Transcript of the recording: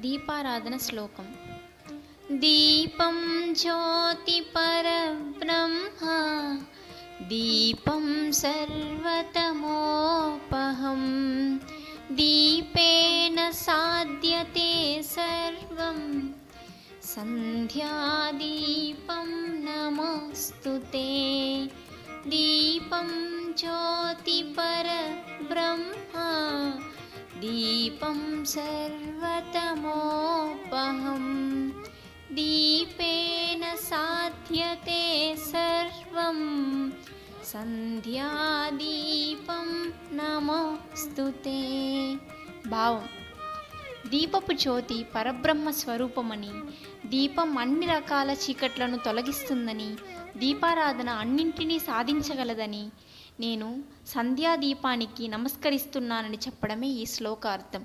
దీపారాధన శ్లోకం దీపం జ్యోతి పరబ్రహ్మ దీపం సర్వతమోపహం దీపేన సాధ్యతే సర్వం సంధ్యాదీపం నమస్తు దీపం జ్యోతి దీపం సర్వతమోపహం. దీపేన సాధ్యతే సర్వం. సంధ్యాదీపం నమస్తుతే. భావం. దీపపు జ్యోతి పరబ్రహ్మ స్వరూపమని దీపం అన్ని రకాల చీకట్లను తొలగిస్తుందని దీపారాధన అన్నింటినీ సాధించగలదని నేను సంధ్యాదీపానికి నమస్కరిస్తున్నానని చెప్పడమే ఈ శ్లోకార్థం.